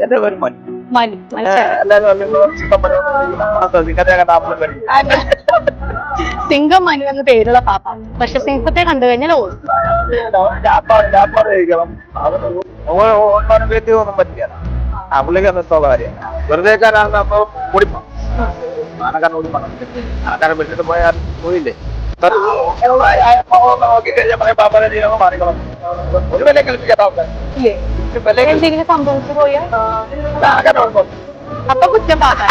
എന്റെ പേര് സിംഗം മനു എന്ന പേരുള്ള പാപ്പ പക്ഷെ സിംഹത്തെ കണ്ടു കഴിഞ്ഞാൽ ഒന്നും പറ്റില്ല ആ പുള്ളിക്ക് വെറുതെ അപ്പൊ കുടിപ്പം ആനക്കാരൻ കുടിപ്പം ആനക്കാരൻ വിട്ടിട്ട് പോയാൽ പോയില്ലേ ഒരു വില കളിപ്പിക്കാത്ത എന്തെങ്കിലും സംഭവിച്ചു പോയാൽ അപ്പൊ കുറ്റം പാപ്പ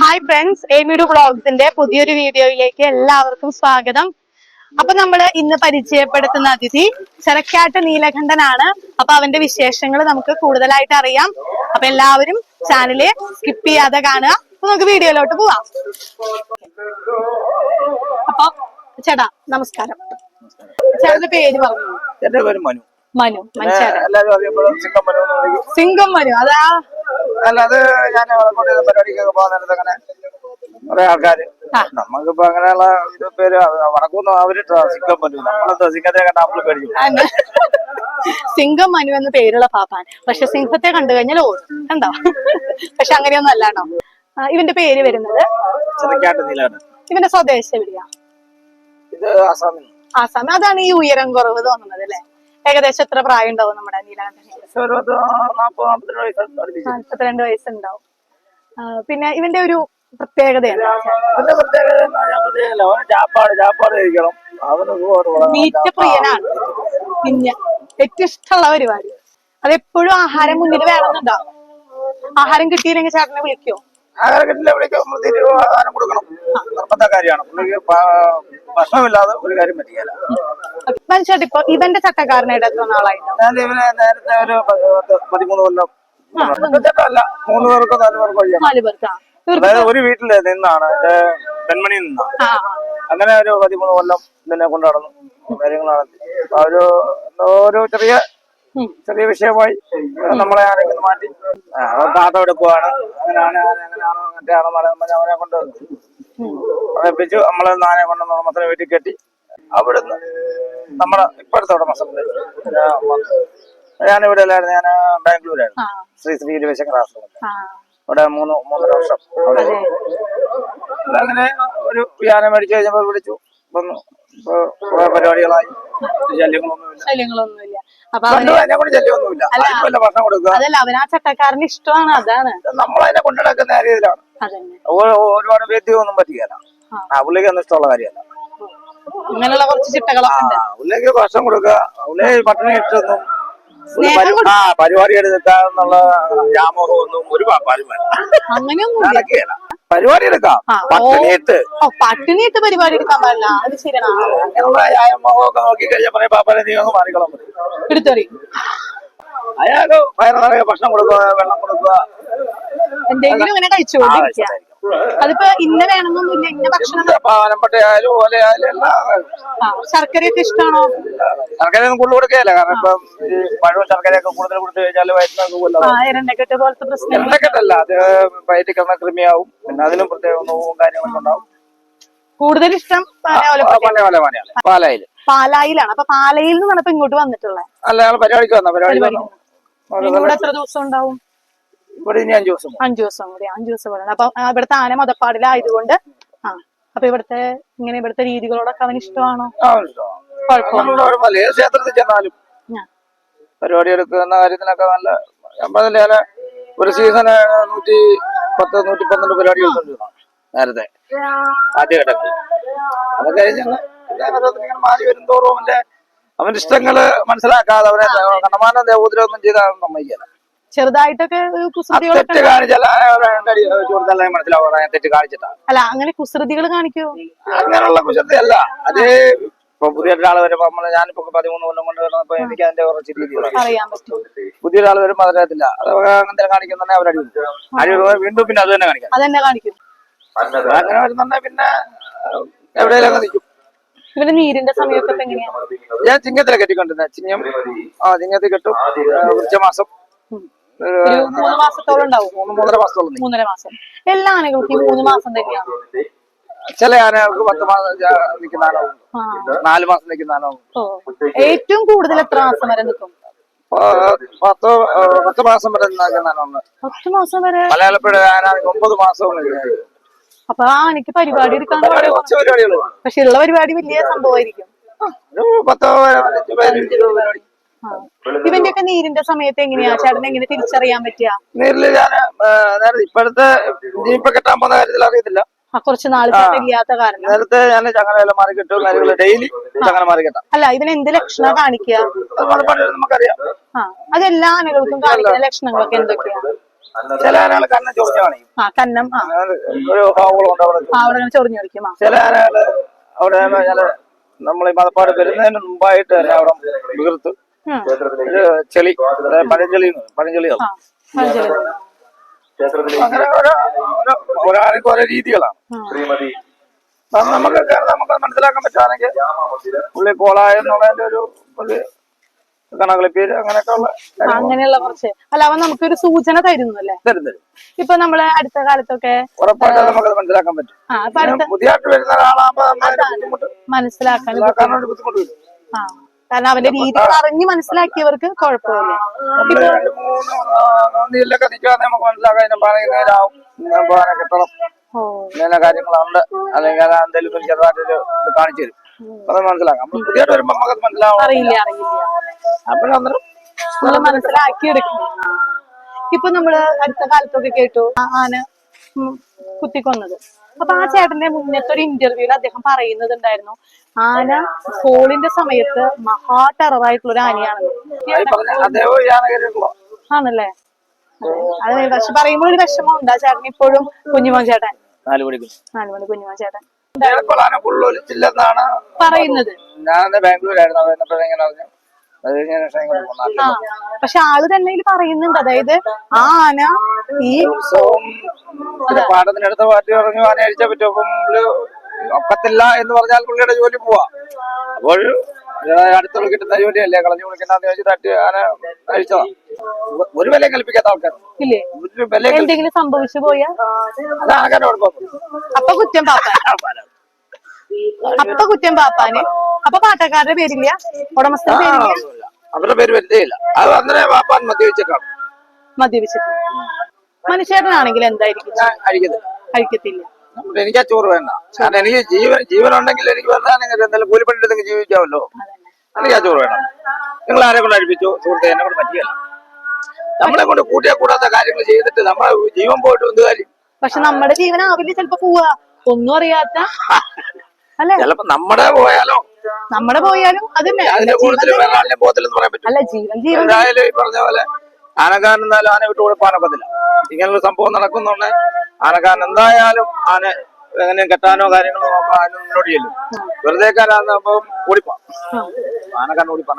ഹായ് ഫ്രണ്ട്സ് എമിഡു വ്ളോഗ്സിന്റെ പുതിയൊരു വീഡിയോയിലേക്ക് എല്ലാവർക്കും സ്വാഗതം. അപ്പൊ നമ്മൾ ഇന്ന് പരിചയപ്പെടുത്തുന്ന അതിഥി ചെറക്കാട്ട് നീലകണ്ഠനാണ്. അപ്പൊ അവന്റെ വിശേഷങ്ങൾ നമുക്ക് കൂടുതലായിട്ട് അറിയാം. അപ്പൊ എല്ലാവരും ചാനൽ സ്കിപ്പ് ചെയ്യാതെ കാണുക. അപ്പൊ നമുക്ക് വീഡിയോയിലോട്ട് പോവാം. അപ്പൊ ചേട്ടാ നമസ്കാരം. ചേട്ടന്റെ പേര് പറഞ്ഞു എന്റെ പേര് മനു. മനു മനു സിംഗം മനു അതാ? അല്ല അത് ഞാൻ കൊണ്ട് പരിപാടിക്കൊക്കെ പോകുന്ന അങ്ങനെ കുറെ ആൾക്കാര്. നമ്മക്കിപ്പോ നമുക്കിപ്പോ അങ്ങനെയുള്ള ഇത് പേര് വടക്കൊന്നും അവർ സിംഗം പറ്റൂ നമ്മളത് സിംഗത്തെ കണ്ട നമ്മൾ പേടിച്ചു സിംഗം മനു എന്ന പേരുള്ള പാപ്പാൻ പക്ഷെ സിംഹത്തെ കണ്ടു കഴിഞ്ഞാൽ ഓടും എന്താ പക്ഷെ അങ്ങനെയൊന്നും അല്ലാണോ ഇവന്റെ പേര് വരുന്നത് ഇവന്റെ സ്വദേശം എവിടെയാ? ഇത് ആസാമിൽ അതാണ് ഈ ഉയരം കുറവ് തോന്നുന്നത് അല്ലെ? ഏകദേശം എത്ര പ്രായം ഉണ്ടാവും നമ്മുടെ അടുപ്പിച്ചു. നാൽപ്പത്തിരണ്ട് വയസ്സുണ്ടാവും. പിന്നെ ഇവന്റെ ഒരു പ്രത്യേകത എന്താ പിന്നെ പ്രത്യേകത എന്ന് പറഞ്ഞാൽ പ്രത്യേകത അവന് ചാപ്പാട് ചാപ്പാട് കഴിക്കണം. അവന് സുഖമായിട്ട് വളരണം. മീറ്റ പ്രിയനാണ്. പിന്നെ ഏറ്റവും ഇഷ്ടമുള്ള പരിപാടി അതെപ്പോഴും ആഹാരം മുന്നിൽ വേണമെന്നുണ്ടാവും ആഹാരം കിട്ടിയില്ലെങ്കിൽ ചേട്ടനെ വിളിക്കോ? ആഹാരം കിട്ടില്ല വിളിക്കും? നമ്മൾ ആഹാരം കൊടുക്കണം. നിർബന്ധ കാര്യമാണ്. പുള്ളിക്ക് ഭ- ഭക്ഷണമില്ലാതെ ഒരു കാര്യം പറ്റിയല്ല മനസ്സിലായിട്ട് ഇപ്പൊ ഇവന്റെ ചട്ടക്കാരനായിട്ട് എത്ര നാളായിട്ടുണ്ടാവും ഞാൻ ഇവനെ നേരത്തെ ഒരു പ- പത്ത് പതിമൂന്ന് കൊല്ലം അല്ല മൂന്ന് പേർക്കോ നാല് പേർക്കോ കഴിയാം. നാല് പേർക്കാ? അതായത് ഒരു വീട്ടിൽ നിന്നാണ് എന്റെ പെൺമണി നിന്നാണ്. അങ്ങനെ ഒരു പതിമൂന്ന് കൊല്ലം ഇതിനെ കൊണ്ട് നടന്നു കാര്യങ്ങളാണ്. ഒരു ഒരു ചെറിയ ചെറിയ വിഷയമായി നമ്മളെ ആരെങ്കിലും മാറ്റി. താത്ത എടുക്കുവാണ് അങ്ങനെയാണ് എങ്ങനെയാണോ അങ്ങനെയാണോ മറ്റേ ആണോ പറഞ്ഞ് അവനെ കൊണ്ട് ഉറപ്പിച്ചു നമ്മളെ നാനെ കൊണ്ട് ഉടമസ്ഥനെ വീട്ടിൽ കെട്ടി അവിടുന്ന് നമ്മളെ ഇപ്പോഴത്തെ ഉടമസ്ഥൻ ഞാനിവിടെ അല്ലായിരുന്നു ഞാൻ ബാംഗ്ലൂരായിരുന്നു. ശ്രീ ശ്രീ ഗിരിവശങ്കർ ആശ്രമത്തിൽ. ആ അവിടെ മൂന്ന് മൂന്നര വർഷം അവിടെ. അങ്ങനെ ഒരു യാനം മേടിച്ചു കഴിഞ്ഞപ്പോൾ വിളിച്ചു. വന്നു. കുറെ പരിപാടികളായി. ശല്യങ്ങളൊന്നുമില്ല. അതല്ല അവന് ആ ചട്ടക്കാരന് ഇഷ്ടമാണ് അതാണ്. രീതിയിലാണ് ഒരുപാട് വേദ്യമൊന്നും പറ്റിയല്ല ആ. പുള്ളിക്ക് ഒന്നും ഇഷ്ടമുള്ള കാര്യമല്ല. അങ്ങനെയുള്ള കുറച്ച് ചിട്ടകളൊക്കെ പുള്ളിക്ക് ഭക്ഷണം കൊടുക്കുക. പുള്ളി പട്ടിണി പരി- ആ പരിപാടി എടുക്കാന്നുള്ള വ്യാമോഹമൊന്നും ഒരു വേണ്ട. നടക്കുകയല്ല പരിപാടി എടുക്കാം. പട്ടിണിയിട്ട്. പട്ടിണിയിട്ട് പരിപാടി എടുക്കാൻ പാടില്ല. അത് ശരിയാണ്. നോക്കി കഴിഞ്ഞാൽ പറയും പാപ്പാനെ നീ ഒന്ന് മാറിക്കോളാൻ പറയും. എടുത്തെറി അയാൾക്ക് വയറ് നിറയെ ഭക്ഷണം കൊടുക്കുക വെള്ളം കൊടുക്കുക. എന്തെങ്കിലും ഇങ്ങനെ കഴിച്ചുകൊണ്ടിരിക്കുക അതിപ്പോ ഇന്ന വേണമെന്നൊന്നുമില്ല ഇന്ന ഭക്ഷണം പാനപ്പട്ട ആയാലും ഓല ആയാലും എല്ലാം ശർക്കരയൊക്കെ ഇഷ്ടമാണോ ശർക്കരയൊന്നും കൂടുതൽ കൊടുക്കുകയല്ല. കാരണം ഇപ്പം ഈ പഴവും ശർക്കരയൊക്കെ കൂടുതൽ കൊടുത്തു കഴിഞ്ഞാൽ വയറ്റിനൊക്കെ കൊല്ലം പോലത്തെ എണ്ണക്കെട്ടല്ല അത് വയറ്റിൽ കിടന്ന കൃമിയാവും. പിന്നെ അതിനും പ്രത്യേക നോവും കാര്യങ്ങളൊക്കെ ഉണ്ടാവും. കൂടുതൽ ഇഷ്ടം പാലായിൽ. പാലായിലാണ്. അപ്പൊ പാലയിൽ നിന്നാണ് ഇപ്പൊ ഇങ്ങോട്ട് വന്നിട്ടുള്ളത് അല്ല ഞങ്ങൾ പരിപാടിക്ക് വന്ന പരിപാടി. ഇവിടെ എത്ര ദിവസം ഉണ്ടാവും? ഇവിടെ ഇനി അഞ്ചു ദിവസം അഞ്ചു ദിവസം കൂടി അഞ്ചു ദിവസം കൂടെ. അപ്പൊ ഇവിടുത്തെ ആന മതപ്പാടിലായതുകൊണ്ട് ആ അപ്പൊ ഇവിടുത്തെ ഇങ്ങനെ ഇവിടുത്തെ രീതികളോടൊക്കെ അവന് ഇഷ്ടമാണോ. ഏത് ക്ഷേത്രത്തിൽ ചെന്നാലും. പരിപാടി എടുക്കുന്ന കാര്യത്തിനൊക്കെ നല്ല ഞാൻ ഒരു സീസൺ നൂറ്റി പത്ത് നൂറ്റി പന്ത്രണ്ട് പരിപാടി എടുത്തോണ്ടിരുന്നു നേരത്തെ ആദ്യഘട്ടത്തിൽ അത് കഴിഞ്ഞ് ഇങ്ങനെ മാറി വരും തോറും അവന്റെ അവന്റെ ഇഷ്ടങ്ങൾ മനസ്സിലാക്കാതെ അവനെ ദേവോദ്ര ഒന്നും ചെയ്താൽ സമ്മതിക്കില്ല. ചെറുതായിട്ടൊക്കെ തെറ്റ് കാണിച്ചാൽ മനസ്സിലാവും കാണിച്ചിട്ടാണ് അല്ല അങ്ങനെ കുസൃതികൾ കാണിക്കോ? അങ്ങനെയുള്ള കുശത്തല്ല അത് ഇപ്പൊ പുതിയ ഒരാൾ വരുമ്പോ നമ്മൾ ഞാനിപ്പോ പതിമൂന്ന് കൊല്ലം കൊണ്ട് വരുന്നപ്പോ എനിക്ക് അതിന്റെ കുറച്ച് രീതി പുതിയൊരാൾ വരുമ്പോ അതറിയത്തില്ല അത് അങ്ങനെ കാണിക്കുന്ന അവരടി അടി വീണ്ടും പിന്നെ അത് തന്നെ കാണിക്കാം. അങ്ങനെ വരുന്നുണ്ടെ പിന്നെ എവിടെയെങ്കിലും നിൽക്കും. നീരിന്റെ സമയമൊക്കെ ഞാൻ ചിങ്ങത്തിലെ കെട്ടിക്കൊണ്ടിരുന്ന. ചിങ്ങം ആ ചിങ്ങത്തിൽ കെട്ടും. ആ, മാസം മൂന്ന് മാസത്തോളം ഉണ്ടാവും. മൂന്ന് മൂന്നര മാസത്തോളം മൂന്നര മാസം. എല്ലാ ആനകൾക്കും മൂന്ന് മാസം തന്നെയാണ് ചില ആനകൾക്ക് പത്ത് മാസം നിൽക്കുന്ന ആനകളുണ്ട്. നാല് മാസം നിൽക്കുന്ന ആനകളുണ്ട്. ഏറ്റവും കൂടുതൽ എത്ര മാസം വരെ നിൽക്കും? പത്ത് പത്ത് മാസം വരെ നിൽക്കുന്ന ആനകളുണ്ട്. പത്ത് മാസം വരെ? മലയാളപ്പുഴ ആന ഒമ്പത് മാസം അപ്പൊ ആ എനിക്ക് പരിപാടി എടുക്കാൻ പക്ഷെ ഉള്ള പരിപാടി വലിയ സംഭവമായിരിക്കും. പത്തോ പരിപാടി ഇവന്റെ ഒക്കെ നീരിന്റെ സമയത്ത് എങ്ങനെയാ? ചേട്ടൻ എങ്ങനെ തിരിച്ചറിയാൻ പറ്റിയ നീരിൽ ഞാൻ ഇപ്പോഴത്തെ ജീപ്പ് കെട്ടാൻ പോകുന്ന കാര്യത്തിൽ അറിയത്തില്ല. കുറച്ച് ചേട്ടൻ ഇല്ലാത്ത കാരണം. നേരത്തെ ഞാൻ ചങ്ങലയെല്ലാം മാറി കിട്ടും കാര്യങ്ങൾ ഡെയിലി ചങ്ങല മാറി കെട്ടാം. അല്ല ഇതിന് എന്ത് ലക്ഷണം കാണിക്കുക അത് നമുക്കറിയാം. ആ അതെല്ലാ ആനകൾക്കും കാണിക്കുന്ന ലക്ഷണങ്ങളൊക്കെ എന്തൊക്കെയാ? ചില ആനകൾ കണ്ണ് ചൊറിഞ്ഞു കാണിക്കും. ആ കന്നം ആ. അത് ഒരു ഹാവുകളുണ്ട് അവിടെ ആ, അവിടെ ഇങ്ങനെ ചൊറിഞ്ഞു കളിക്കും ആ. ചില ആനകൾ അവിടെ നമ്മൾ ഈ മലപ്പാട് വരുന്നതിന് മുമ്പായിട്ട് തന്നെ അവിടെ വികൃത്ത്. ചെളി പഴഞ്ചെളി. പഴഞ്ചെളിയാണ്. അങ്ങനെ ഓരോ രീതികളാണ്. ശ്രീമതി നമുക്ക് നമുക്ക് മനസ്സിലാക്കാൻ പറ്റുകയാണെങ്കിൽ പുള്ളി കോളായ എന്നുള്ളതിന്റെ ഒരു ഒരു കണകളിപ്പേര് അങ്ങനെയൊക്കെ ഉള്ള അങ്ങനെയുള്ള കുറച്ച്. അല്ല അവൻ നമുക്കൊരു സൂചന തരുന്നു അല്ലേ? തരും തരും. ഇപ്പൊ നമ്മൾ അടുത്ത കാലത്തൊക്കെ ഉറപ്പായിട്ടും മനസ്സിലാക്കാൻ പറ്റും. ആ പുതിയതായിട്ട് വരുന്ന ഒരാളാകുമ്പോ മനസ്സിലാക്കാൻ മനസ്സിലാക്കാൻ ബുദ്ധിമുട്ട്. വരും ആ. കാരണം അവന്റെ രീതികൾ അറിഞ്ഞ് മനസ്സിലാക്കിയവർക്ക് കുഴപ്പമില്ല. നമുക്ക് മനസ്സിലാക്കാം. ഇതിനെ പാനക്ക് നേരാവും ഇങ്ങനെ പാന കെട്ടണം ഓ. ഇങ്ങനെ കാര്യങ്ങളുണ്ട്. അല്ലെങ്കിൽ അത് എന്തെങ്കിലും ഒരു ചെറുതായിട്ടൊരു ഇത് കാണിച്ചു തരും. അത് മനസ്സിലാക്കാം. നമ്മൾ പുതിയതായിട്ട് വരുമ്പോ നമുക്കത് മനസ്സിലാവും അറിയില്ല അറിയില്ല. നമ്മൾ മനസ്സിലാക്കി എടുക്കും ഇപ്പൊ നമ്മൾ അടുത്ത കാലത്തൊക്കെ കേട്ടു ആന കുത്തിക്കൊന്നത്. അപ്പൊ ആ ചേട്ടന്റെ മുന്നത്തെ ഒരു ഇന്റർവ്യൂൽ അദ്ദേഹം പറയുന്നുണ്ടായിരുന്നു ആന കോളിന്റെ സമയത്ത് മഹാ ടെററായിട്ടുള്ള ഒരു ആനയാണ്. ആണല്ലേ? അതെ. പക്ഷെ പറയുമ്പോൾ ഒരു വിഷമമുണ്ട്. ആ ചേട്ടൻ ഇപ്പോഴും കുഞ്ഞുമോൻ ചേട്ടൻ. നാലുമണി കുഞ്ഞുമോൻ ചേട്ടൻ. പറയുന്നത്. ഞാൻ ബാംഗ്ലൂരായിരുന്നു. പക്ഷെ ആൾ തന്നെ ഇതിൽ പറയുന്നുണ്ട്. അതായത് ആ ആന ഈ പാടത്തിനടുത്ത പാർട്ടി പറഞ്ഞു ആന അഴിച്ച പറ്റും. ഒക്കത്തില്ല എന്ന് പറഞ്ഞാൽ പുള്ളിയുടെ ജോലി പോവാ. അപ്പോൾ അടുത്തുള്ള കിട്ടുന്ന ജോലിയല്ലേ കളഞ്ഞു ചോദിച്ചു തട്ടി ആന അഴിച്ചതാ ഒരു വിലയും കൽപ്പിക്കാത്ത ആൾക്കാർ എന്തെങ്കിലും സംഭവിച്ചു പോയാ? അതാകാൻ അപ്പൊ കുറ്റം പാപ്പാൻ അപ്പൊ കുറ്റം പാപ്പാന്? അപ്പൊ പാട്ടക്കാരുടെ പേരില്ല? ഉടമസ്ഥ പേരില്ല? അവരുടെ പേര് അത് വാപ്പാൻ മദ്യപിച്ചിട്ട്. മനുഷ്യനാണെങ്കിൽ എന്തായിരിക്കും? കഴിക്കത്തില്ല. എനിക്ക് ആ ചോറ് വേണ്ട. കാരണം എനിക്ക് ജീവൻ ജീവനുണ്ടെങ്കിൽ എനിക്ക് കൂലിപ്പണി ജീവിക്കാമല്ലോ. എനിക്ക് ആ ചോറ് വേണം. നിങ്ങൾ ആരെ കൊണ്ട് അഴിപ്പിച്ചു സുഹൃത്തെ എന്നെ കൊണ്ട് പറ്റിയല്ല. നമ്മളെ കൊണ്ട് കൂട്ടിയാ കൂടാത്ത കാര്യങ്ങൾ ചെയ്തിട്ട് നമ്മളെ ജീവൻ പോയിട്ട് എന്ത് കാര്യം? പക്ഷെ നമ്മുടെ ജീവനാവില്ല. ചിലപ്പോ പോവാ. ഒന്നും അറിയാത്ത. അല്ലെ? ചിലപ്പോ നമ്മുടെ പോയാലോ? നമ്മുടെ പോയാലും അതന്നെ അല്ല ജീവൻ ജീവൻ ഈ പറഞ്ഞ പോലെ ആനക്കാരൻ എന്തായാലും ആന വിട്ട് കൊടുപ്പാനൊക്കത്തില്ല ഇങ്ങനൊരു സംഭവം നടക്കുന്നുണ്ട്. ആനക്കാരൻ എന്തായാലും ആന എങ്ങനെയും കെട്ടാനോ കാര്യങ്ങളോ നോക്കാൻ ആന മുന്നോട്ട് ചെല്ലും. വെറുതെ കാരാകുമ്പം ഓടിപ്പാ ആനക്കാരൻ ഓടിപ്പാൻ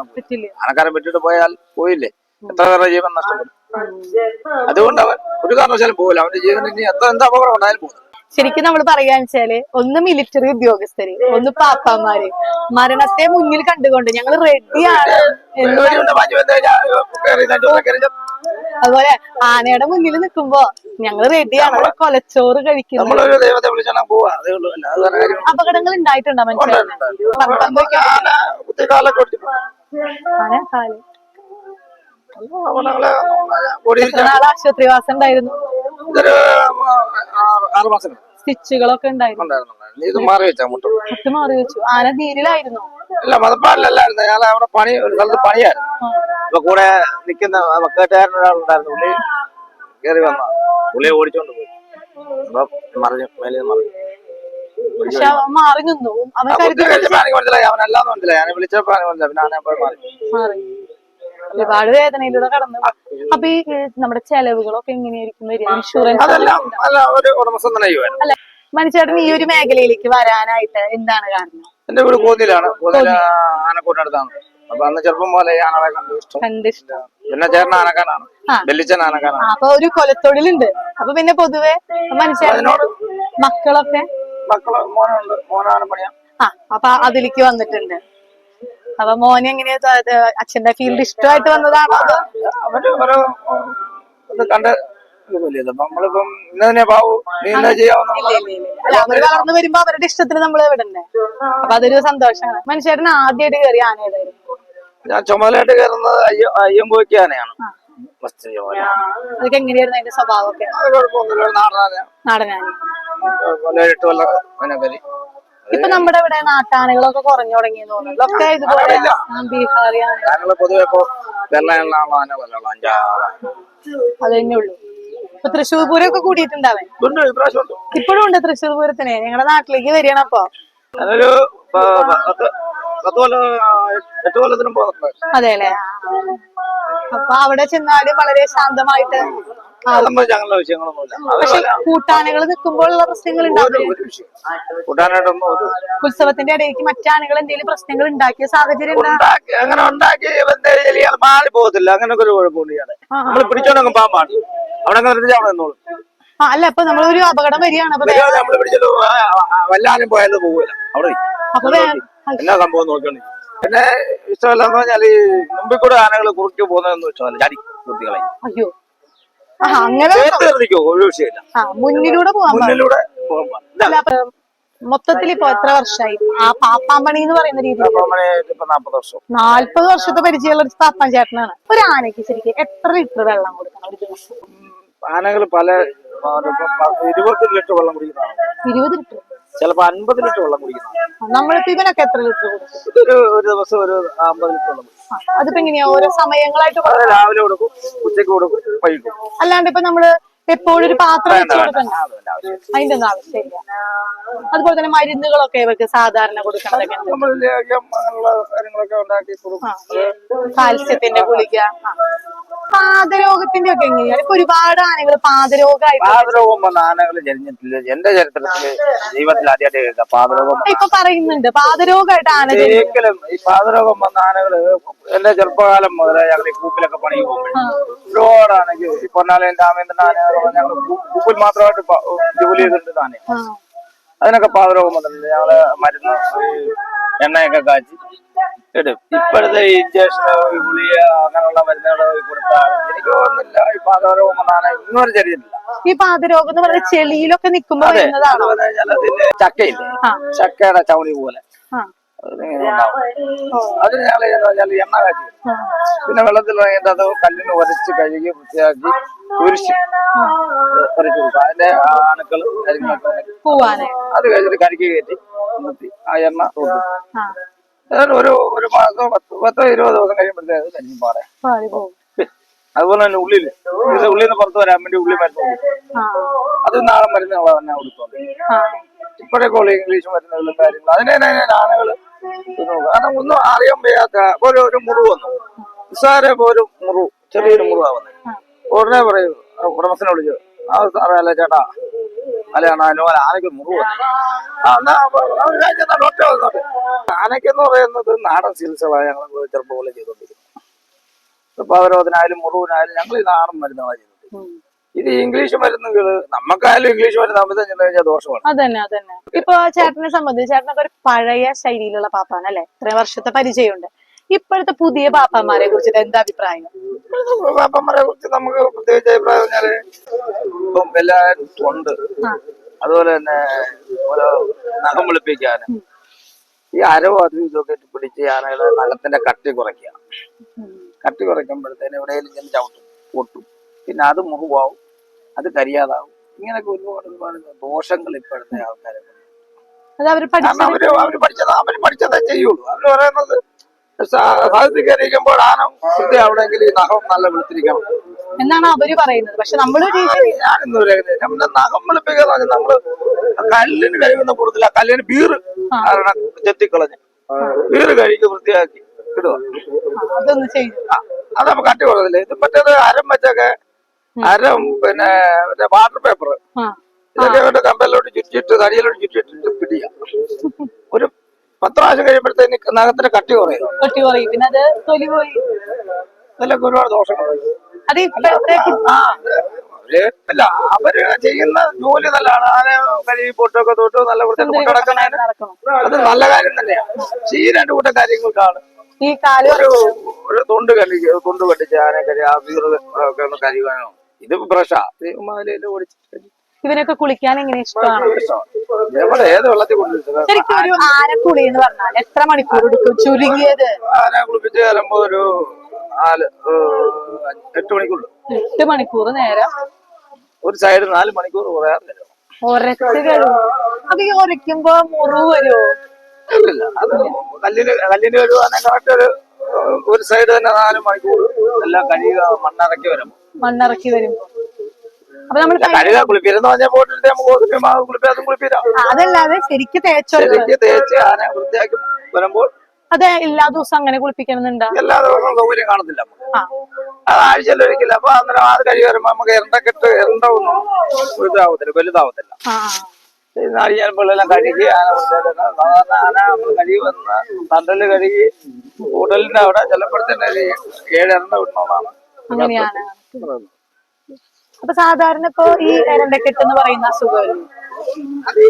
ആനക്കാരൻ വിട്ടിട്ട് പോയാൽ പോയില്ലേ? എത്ര പേരുടെ ജീവൻ നഷ്ടപ്പെടും? അതുകൊണ്ട് അവൻ ഒരു കാരണവശാലും പോകില്ല അവന്റെ ജീവൻ ഇനി എത്ര എന്ത് അപകടം ഉണ്ടായാലും പോകും ശരിക്കും നമ്മൾ പറയാന്ന് വെച്ചാൽ ഒന്ന് മിലിറ്ററി ഉദ്യോഗസ്ഥര് ഒന്ന് പാപ്പാമാര് മരണത്തെ മുന്നിൽ കണ്ടുകൊണ്ട് ഞങ്ങൾ റെഡിയാണ് അതുപോലെ ആനയുടെ മുന്നിൽ നിൽക്കുമ്പോ ഞങ്ങൾ റെഡിയാണ് കൊലച്ചോറ് കഴിക്കുന്നത് അപകടങ്ങൾ ഉണ്ടായിട്ടുണ്ടോ മനുഷ്യന്? ആശുപത്രിവാസം ഉണ്ടായിരുന്നു? സ്റ്റിച്ചുകളൊക്കെ ഉണ്ടായിരുന്നു. ഇത് മാറി വെച്ചാ മുട്ടും. മുട്ട് മാറി വെച്ചു. ആന നീരിലായിരുന്നു ഇല്ല മതപ്പാടിലല്ലായിരുന്നു. ഞാൻ അവിടെ പണി ഒരു സ്ഥലത്ത് പണിയായിരുന്നു. അപ്പൊ കൂടെ നിൽക്കുന്ന കേട്ടുകാരൻ ഒരാളുണ്ടായിരുന്നു. പുള്ളി കയറി വന്ന. പുള്ളിയെ ഓടിച്ചോണ്ട് പോയി. അപ്പൊ മറിഞ്ഞു മേലെ മറിഞ്ഞു. പക്ഷെ മാറി നിന്നു. അവൻ കരുതി കുത്തി മനസ്സിലായി. ഞാൻ വിളിച്ചപ്പോ പിന്നെ മാറി. മാറി. ഒരുപാട് വേദനയിലൂടെ കടന്നു. അപ്പൊ ഈ നമ്മുടെ ചെലവുകളൊക്കെ എങ്ങനെയായിരിക്കും വരിക? ഇൻഷുറൻസ് അല്ലെ മനുഷ്യട്ടൻ ഈ ഒരു മേഖലയിലേക്ക് വരാനായിട്ട് എന്താണ് കാരണം? എന്റെ വീട് കോതിലാണ് കോന്നിയിൽ ആനക്കൂട്ടിനടുത്താണ് അപ്പൊ അന്ന് ചെറുപ്പം പോലെ ആനകളെ കണ്ടു ഇഷ്ടം. കണ്ടിഷ്ടം പിന്നെ ചേട്ടൻ ആനക്കാനാണ്. വെല്ലിച്ചൻ ആനക്കാനാണ് അപ്പൊ ഒരു കൊലത്തൊഴിലുണ്ട്. അപ്പൊ പിന്നെ പൊതുവെ മനുഷ്യനോട് മക്കളൊക്കെ? മക്കൾ മോനുണ്ട്. മോനാണ് പണിയാ. ആ അപ്പൊ അതിലേക്ക് വന്നിട്ടുണ്ട്. അപ്പൊ മോന് എങ്ങനെയാ അച്ഛന്റെ ഫീൽഡ് ഇഷ്ടമായിട്ട് വന്നതാണോ? അവർ ഓരോ ഇത് കണ്ട ഇതുപോലെ ഇത്. നമ്മളിപ്പം ഇന്നതിനെ പാവു നീ എന്നാ ചെയ്യാവുന്ന ഇല്ല ഇല്ല ഇല്ല. അവർ വളർന്നു വരുമ്പോ അവരുടെ ഇഷ്ടത്തിന് നമ്മൾ വിടണ്ടേ? അപ്പൊ അതൊരു സന്തോഷമാണ് മനുഷ്യരൻ ആദ്യമായിട്ട് കയറി ആന ഏതായിരുന്നു ഞാൻ ചുമതലയായിട്ട് കയറുന്നത് അയ്യോ ആനയാണ്. ഫസ്റ്റ് ചുമതല അതൊക്കെ എങ്ങനെയായിരുന്നു അതിന്റെ സ്വഭാവമൊക്കെ? അത് കുഴപ്പമൊന്നുമില്ല. നാടനാന. നാടനാനി. എട്ട് കൊല്ലം അതിനകലി ഇപ്പൊ നമ്മുടെ ഇവിടെ നാട്ടാനകളൊക്കെ കുറഞ്ഞു തുടങ്ങി തോന്നുന്നു. ഒക്കെ ഇതുപോലെ ബീഹാറി പൊതുവെ ഇപ്പൊ അത് തന്നെ ഉള്ളൂ. ഇപ്പൊ തൃശ്ശൂർ പൂരമൊക്കെ കൂടിയിട്ടുണ്ടാവേ ഇപ്പോഴും ഉണ്ട് തൃശ്ശൂർ പൂരത്തിന്. ഞങ്ങളുടെ നാട്ടിലേക്ക് വരികയാണ് അപ്പൊ. അതെ അല്ലേ അപ്പൊ അവിടെ ചെന്നാലും വളരെ ശാന്തമായിട്ട് ഞങ്ങളുടെ വിഷയങ്ങളൊന്നുമില്ല. പക്ഷെ കൂട്ടാനകൾ നിൽക്കുമ്പോഴുള്ള പ്രശ്നങ്ങൾ കൂട്ടാനായിട്ടൊന്നും ഉത്സവത്തിന്റെ ഇടയ്ക്ക് മറ്റാനകൾ എന്തെങ്കിലും പ്രശ്നങ്ങൾ ഉണ്ടാക്കിയ സാഹചര്യം അങ്ങനെ ഉണ്ടാക്കി മാറി പോകത്തില്ല. അങ്ങനൊക്കെ ഒരു കുഴപ്പമില്ല നമ്മൾ പോകാൻ പാടില്ല. അവിടെ അവിടെ നിന്നോളൂ. അല്ല ഇപ്പൊ നമ്മളൊരു അപകടം വരികയാണ്. വല്ലാനും പോയാലും പോകില്ല അവിടെ എന്നാ സംഭവം നോക്കണേ പിന്നെ ഇഷ്ടമല്ലെന്ന് പറഞ്ഞാൽ ഈ മുമ്പിൽ കൂടെ ആനകൾ കുറുക്കി പോകുന്നതെന്ന് വെച്ചാൽ ചാടി കുട്ടികളെ അയ്യോ. അങ്ങനെ ചേർത്ത് നിർത്തിക്കോ ഒരു വിഷയമില്ല. ആ മുന്നിലൂടെ പോവാൻ പാടില്ല. മുന്നിലൂടെ പോകാൻ പാടില്ല. അല്ല, അപ്പൊ മൊത്തത്തിൽ ഇപ്പൊ എത്ര വർഷമായി ആ പാപ്പാമ്പണി എന്ന് പറയുന്ന രീതിയിൽ അപ്പൊ നമ്മളെ ഇപ്പൊ നാപ്പത് വർഷം. നാല്പത് വർഷത്തെ പരിചയമുള്ള ഒരു പാപ്പാൻ ചേട്ടനാണ്. ഒരു ആനയ്ക്ക് ശരിക്കും എത്ര ലിറ്റർ വെള്ളം കൊടുക്കണം ഒരു ദിവസം? ആനകൾ പല ഇരുപത് ലിറ്റർ വെള്ളം കുടിക്കുന്നതാണ്. ഇരുപത് ലിറ്റർ? ചിലപ്പോ അൻപത് ലിറ്റർ വെള്ളം കുടിക്കണം നമ്മളിപ്പോ ഇവനൊക്കെ എത്ര ലിറ്റർ ഇതൊരു ഒരു ദിവസം ഒരു അമ്പത് ലിറ്റർ വെള്ളം അതിപ്പോ എങ്ങനെയാ? ഓരോ സമയങ്ങളായിട്ട് രാവിലെ കൊടുക്കും ഉച്ചയ്ക്ക് കൊടുക്കും വൈകിട്ട് അല്ലാണ്ട് ഇപ്പൊ നമ്മൾ എപ്പോഴും ഒരു പാത്രം വെച്ച് കൊടുക്കണം കൊടുക്കണ്ട. അതിന്റെ ഒന്നും ആവശ്യമില്ല. അതുപോലെ തന്നെ മരുന്നുകളൊക്കെ ഇവർക്ക് സാധാരണ കൊടുക്കണതൊക്കെ കാൽസ്യത്തിന്റെ ഗുളിക. പാദരോഗത്തിന്റെ ഒക്കെ എങ്ങനെയാണ് ഇപ്പൊ ഒരുപാട് ആനകൾ പാദരോഗമായിട്ട് പാദരോഗം വന്ന ആനകൾ ജനിച്ചിട്ടില്ല. എന്റെ ചരിത്രത്തിൽ ജീവിതത്തിൽ ആദ്യമായിട്ട് കേൾക്കാം. പാദരോഗം ഇപ്പൊ പറയുന്നുണ്ട്. പാദരോഗമായിട്ട് ആന ഒരിക്കലും ഈ പാതരോഗം വന്ന ആനകൾ എന്റെ ചെറുപ്പകാലം മുതലേ ഞങ്ങൾ ഈ കൂപ്പിലൊക്കെ പണി പോകുമ്പോൾ ഒരുപാടാണെങ്കിൽ ഇപ്പൊ ഈ പൊന്നാലയം രാമേന്ദ്രൻ ആനകൾ ഞങ്ങൾ ഉപ്പിൽ മാത്രമായിട്ട് ജോലി ചെയ്തിട്ട് താനേ. അതിനൊക്കെ പാതരോഗം വന്നിട്ടുണ്ട് ഞങ്ങൾ മരുന്ന് എണ്ണയൊക്കെ കാച്ചി ഇടും ഇപ്പോഴത്തെ ഈ ഇഞ്ചക്ഷൻ ഗുളിക അങ്ങനെയുള്ള മരുന്നുകൾ കൊടുത്താൽ എനിക്ക് തോന്നുന്നില്ല. ഈ പാതരോഗം വന്നാണ് ഇന്നുവരെ ചെറിയില്ല ഈ പാതരോഗം എന്ന് പറഞ്ഞാൽ ചെളിയിലൊക്കെ നിക്കുമ്പോ ചക്കയില്ല ചക്കയുടെ ചവണി പോലെ. അതിന് ഞങ്ങൾ എണ്ണ കാച്ചി പിന്നെ വെള്ളത്തിൽ ഇറങ്ങിയിട്ട് അത് കല്ലിന് ഉരച്ച് കഴുകി വൃത്തിയാക്കി കുരിശ് ഉരച്ച് കൊടുക്കും. അതിന്റെ അണുക്കൾ കാര്യങ്ങളൊക്കെ അത് കഴിഞ്ഞിട്ട് കരിക്ക് കയറ്റി നിർത്തി. ആ എണ്ണ തോന്നും ഒരു ഒരു മാസം പത്ത് പത്തോ ഇരുപത് ദിവസം കഴിയുമ്പോഴത്തേക്ക് കരിഞ്ഞു പാടെ അതുപോലെ തന്നെ ഉള്ളിൽ ഉള്ളിൽ നിന്ന് പുറത്ത് വരാൻ വേണ്ടി ഉള്ളി മരുന്ന് അത് നാളെ മരുന്നുകളെ തന്നെ കൊടുക്കുന്നുണ്ട് ആ കോളി ഇംഗ്ലീഷ് മരുന്നുകളും കാര്യങ്ങളും അതിനെ ആനകൾ കാരണം ഒന്നും അറിയാൻ വയ്യാത്ത ഒരു ഒരു മുറിവ് വന്നു. നിസ്സാര ഒരു മുറിവ് ചെറിയൊരു മുറിവാകുന്നത് ഉടനെ പറയും ഉടമസ്ഥനെ വിളിച്ചു ആ സാറേ അല്ല ചേട്ടാ അല്ലാണ് അനുമാനം ആനയ്ക്ക് മുറിവ് എന്നാ ആനയ്ക്കെന്ന് പറയുന്നത് നാടൻ ചികിത്സകളാണ് ഞങ്ങൾ ചെറുപ്പം പോലെ ചെയ്തോണ്ടിരിക്കുന്നത് ഇപ്പൊ അവരോധനായാലും മുറിവിനായാലും ഞങ്ങൾ ഈ നാടൻ മരുന്നുകളാണ് ഉം. ഇത് ഇംഗ്ലീഷ് മരുന്നുകൾ നമുക്കായാലും ഇംഗ്ലീഷ് മരുന്ന് അമിതം ചെന്ന് കഴിഞ്ഞാൽ ദോഷമാണ്. അതന്നെ അതന്നെ. ഇപ്പൊ ചേട്ടനെ സംബന്ധിച്ച് ചേട്ടനൊക്കെ ഒരു പഴയ ശൈലിയിലുള്ള പാപ്പാണ് അല്ലെ? ഇത്രയും വർഷത്തെ പരിചയമുണ്ട്. ഇപ്പോഴത്തെ പുതിയ പാപ്പാന്മാരെ കുറിച്ചിട്ട് എന്താ അഭിപ്രായം? പാപ്പന്മാരെ കുറിച്ച് നമുക്ക് പ്രത്യേകിച്ച് അഭിപ്രായം പറഞ്ഞാൽ ഇപ്പം എല്ലാവരും തൊണ്ട് അതുപോലെ തന്നെ ഓരോ നഖം വിളിപ്പിക്കാന്. ഈ അരവും അതും ഇതൊക്കെ പിടിച്ച് ആനകളെ നഖത്തിന്റെ കട്ടി കുറയ്ക്കുക. കട്ടി കുറയ്ക്കുമ്പോഴത്തേന് എവിടെയെങ്കിലും ചെന്ന് ചവിട്ടും പൊട്ടും. പിന്നെ അത് മുറിവാവും. അത് കരിയാതാവും. ഇങ്ങനെയൊക്കെ ഒരുപാട് ഒരുപാട് ദോഷങ്ങൾ ഇപ്പോഴത്തെ ആൾക്കാരെ അവർ കാരണം പഠിച്ചത് അവർ അവർ പഠിച്ചത് അവർ പഠിച്ചതേ ചെയ്യുള്ളൂ. അവർ പറയുന്നത് സാഹിത്യം കയറിയിരിക്കുമ്പോൾ ആന വൃത്തിയാവണമെങ്കിൽ ഈ നഖം നല്ല വെളുത്തിരിക്കണം. എന്നാണ് അവർ പറയുന്നത്. പക്ഷെ നമ്മൾ ഏകദേശം നഖം വെളുപ്പിക്കുക നമ്മൾ കല്ലിന് കഴിയുന്ന കൂടുതല കല്ലിന് ബീറ് കാരണം ചെത്തിക്കളഞ്ഞ്. ബീറ് കഴിച്ച് വൃത്തിയാക്കി ഇടുക. അതൊന്നും ചെയ്യും. കട്ടി കുറവില്ല ഇത് മറ്റേത് അരം വെച്ചൊക്കെ അരം പിന്നെ മറ്റേ വാട്ടർ പേപ്പർ ഇതൊക്കെ കൊണ്ട് കമ്പലിലോട്ട് ചുറ്റിയിട്ട് തടിയിലോട്ട് ചുറ്റിട്ട് പിടിക്കുക ഒരു പത്ത് പ്രാവശ്യം കഴിയുമ്പോഴത്തേന് നഖത്തിന്റെ കട്ടി കുറയും. കട്ടി കുറയും. പിന്നെ അത് തൊലി പോയി. അതിലൊക്കെ ഒരുപാട് ദോഷങ്ങളുണ്ട് അവർ അല്ല അവർ ചെയ്യുന്ന ജോലി നല്ലതാണ്. ആന കരി പൊട്ടൊക്കെ തൊട്ട് നല്ല വൃത്തി കിടക്കണേ അത് നല്ല കാര്യം തന്നെയാണ് ഈ രണ്ടു കൂട്ടം കാര്യങ്ങൾക്കാണ്. ഈ കാൽ ഒരു തൊണ്ട് കണ്ടിക്ക് തൊണ്ട് കെട്ടിച്ച് ആനെ വീറ് ഒക്കെ ഒന്ന് കരിവാനോ ഇത് ബ്രഷാ. ഇത് മാലയിൽ ഓടിച്ചിട്ട്. ഇവനൊക്കെ കുളിക്കാൻ എങ്ങനെ ഇഷ്ടമാണ് ഇവിടെ ഏത് വെള്ളത്തിൽ കൊണ്ടുവരുന്നത്? ശരിക്കും ഒരു ആനക്കുളി എന്ന് പറഞ്ഞാൽ എത്ര മണിക്കൂർ എടുക്കും ചുരുങ്ങിയത്? ആന കുളിപ്പിച്ച് വരുമ്പോ ഒരു നാല് എട്ട് മണിക്കൂർ. എട്ട് മണിക്കൂർ നേരം? ഒരു സൈഡ് നാല് മണിക്കൂർ കുറയാറില്ല ഒരച്ച് കഴുകും അപ്പൊ ഈ ഒരയ്ക്കുമ്പോ മുറിവ് വരുമോ അത് കല്ലിന് കല്ലിന് കറക്റ്റ് ഒരു ഒരു സൈഡ് തന്നെ നാല് മണിക്കൂർ എല്ലാം കഴിയുക മണ്ണിറക്കി വരും മണ്ണിറക്കി വരുമ്പോ അപ്പൊ നമ്മൾ അതല്ലാതെ ശരിക്ക് തേച്ച് അതെ എല്ലാ ദിവസവും അങ്ങനെ കുളിപ്പിക്കണമെന്നുണ്ടോ എല്ലാ ദിവസവും സൗകര്യം കാണത്തില്ല ആഴ്ചയിൽ ഒരിക്കലും. അപ്പൊ അന്നേരം അത് കഴി വരുമ്പോ നമുക്ക് എണ്ണക്കെട്ട് എണ്ണ ഒന്നും ഇതാവത്തില്ല വലുതാവത്തില്ല. വെള്ളം കഴുകി ആന സാധാരണ ആന നമ്മൾ കഴുകി വന്ന് തണ്ടൽ കഴുകി കൂടലിന്റെ അവിടെ ചിലപ്പോഴത്തന്നെ ഒരു ഏഴ് എണ്ണ വിടണമെന്നാണ് അങ്ങനെയാണ്. അപ്പൊ സാധാരണ ഇപ്പൊ ഈ എരണ്ടക്കെട്ട് എന്ന് പറയുന്ന അസുഖം. അത് ഈ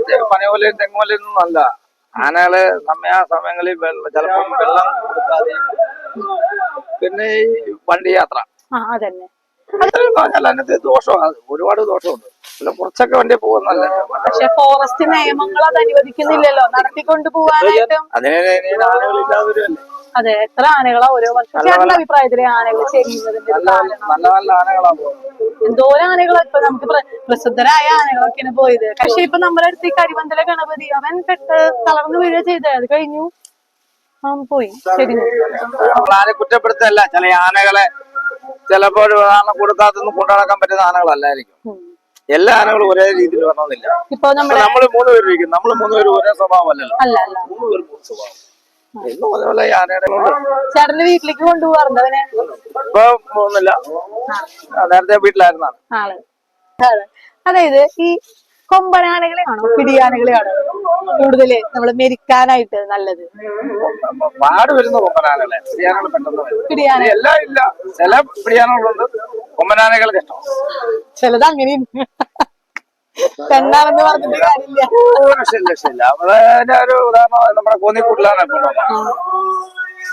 തെ- പനയോലയും തെങ്ങോലയും ഒന്നും അല്ല. ആനകൾ സമയാ സമയങ്ങളിൽ ചിലപ്പം വെള്ളം കൊടുക്കാതെ പിന്നെ ഈ വണ്ടി യാത്ര. ആ അതന്നെ. അതിനകത്ത് ദോഷമാണ് ഒരുപാട് ദോഷമുണ്ട്. കുറച്ചൊക്കെ വണ്ടി പോകുന്നല്ല പക്ഷെ ഫോറസ്റ്റ് നിയമങ്ങൾ അത് അനുവദിക്കുന്നില്ലല്ലോ. നടത്തിക്കൊണ്ട് പോവാനായിട്ടും അതെ എത്ര ആനകളാ ഓരോ വർഷം ചേട്ടന്റെ അഭിപ്രായത്തിൽ ആനകൾ ചെയ്യുന്നതിന്റെ ഒരു നല്ല നല്ല ആനകളാ എന്തോരം ആനകളാ ഇപ്പൊ നമുക്ക് പ്ര- പ്രസിദ്ധരായ ആനകളൊക്കെയാണ് പോയത്. പക്ഷെ ഇപ്പൊ നമ്മുടെ അടുത്ത് ഈ കരിവന്തല ഗണപതി അവൻ പെട്ട് തളർന്നു വീഴുക ചെയ്തത് അത് കഴിഞ്ഞു. അവൻ പോയി. ശരി ആരെ ആനെ കുറ്റപ്പെടുത്തല്ല ചില ആനകളെ ചിലപ്പോൾ കൊടുക്കാത്തൊന്നും കൊണ്ടുനടക്കാൻ പറ്റുന്ന ആനകളല്ലായിരിക്കും. എല്ലാ ആനകളും ഒരേ രീതിയിൽ വരണമെന്നില്ല. ഇപ്പൊ നമ്മൾ മൂന്ന് പേര് ഇരിക്കും നമ്മൾ മൂന്ന് പേര് ഒരേ സ്വഭാവമല്ലല്ലോ. മൂന്ന് പേര് മൂന്ന് സ്വഭാവം. ചേട്ടന്റെ വീട്ടിലേക്ക് കൊണ്ടുപോകാറുണ്ട് അവനെ? ഇപ്പൊ ആ, നേരത്തെ വീട്ടിലായിരുന്നാണ്. അതെ. അതായത് ഈ കൊമ്പനാനകളെയാണോ പിടിയാനകളെയാണോ കൂടുതൽ നമ്മൾ മെരിക്കാനായിട്ട് നല്ലത്. പാട് വരുന്ന കൊമ്പനാനകളെ പിടിയാനകൾ പെട്ടെന്ന് പിടിയാന എല്ലാം ഇല്ല. ചില പിടിയാനകളുണ്ട് ചിലത് അങ്ങനെയും. പെണ്ണാണെന്ന് പറഞ്ഞിട്ട് കാര്യമില്ല. ഒരു രക്ഷയില്ല രക്ഷയില്ല അവിടെ ഒരു ഉദാഹരണം നമ്മുടെ കോന്നിക്കൂട്ടിലാണ് ഇപ്പൊ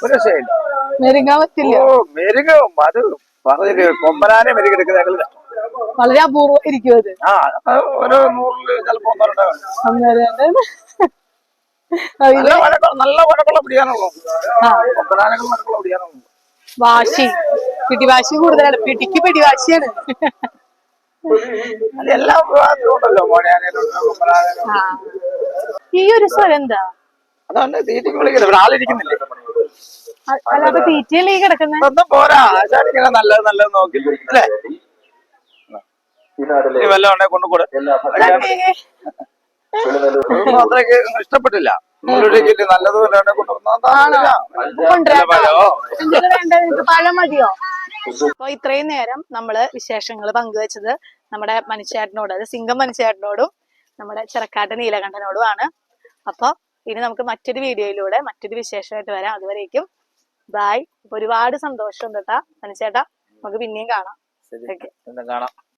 ഒരു രക്ഷയില്ല മെരുങ്ങാൻ പറ്റില്ല. ഓ മെരുകും. അത് പറഞ്ഞിട്ട് കൊമ്പനാനെ മെരുകെടുക്കുന്ന വളരെ അപൂർവമായിരിക്കും അത്. ഒരു നൂറിൽ ചിലപ്പോ നല്ല വഴക്കുള്ള പിടിയാനുള്ളൂ വാശി. പിടിവാശി കൂടുതലാണ്. പിടിക്ക് പിടിവാശിയാണ്. എല്ലാ ഉണ്ടല്ലോ. ഈ ഒരു സ്വരം എന്താ? അതുകൊണ്ട് തീറ്റിക്ക് വിളിക്കില്ല ഇവിടെ ആളിരിക്കുന്നില്ലേ? അല്ല അപ്പൊ തീറ്റയല്ലേ ഈ കിടക്കുന്നത് പോരാ. നല്ലത് നല്ലത് നോക്കി അല്ലേ? കൊണ്ടുകൂടെ മാത്രമേ ഇഷ്ടപ്പെട്ടില്ല. മുള്ളുടിക്കില്ല നല്ലത് പഴോ മതിയോ? അപ്പൊ ഇത്രയും നേരം നമ്മൾ വിശേഷങ്ങൾ പങ്കുവെച്ചത് നമ്മുടെ മനുഷ്യേട്ടനോട് അത് സിംഗം മനുഷ്യേട്ടനോടും നമ്മുടെ ചെറക്കാട്ട് നീലകണ്ഠനോടും ആണ്. അപ്പൊ ഇനി നമുക്ക് മറ്റൊരു വീഡിയോയിലൂടെ മറ്റൊരു വിശേഷമായിട്ട് വരാം. അതുവരേക്കും ബായ് ഒരുപാട് സന്തോഷം കേട്ടാ മനുഷ്യേട്ടാ. നമുക്ക് പിന്നെയും കാണാം. കാണാം.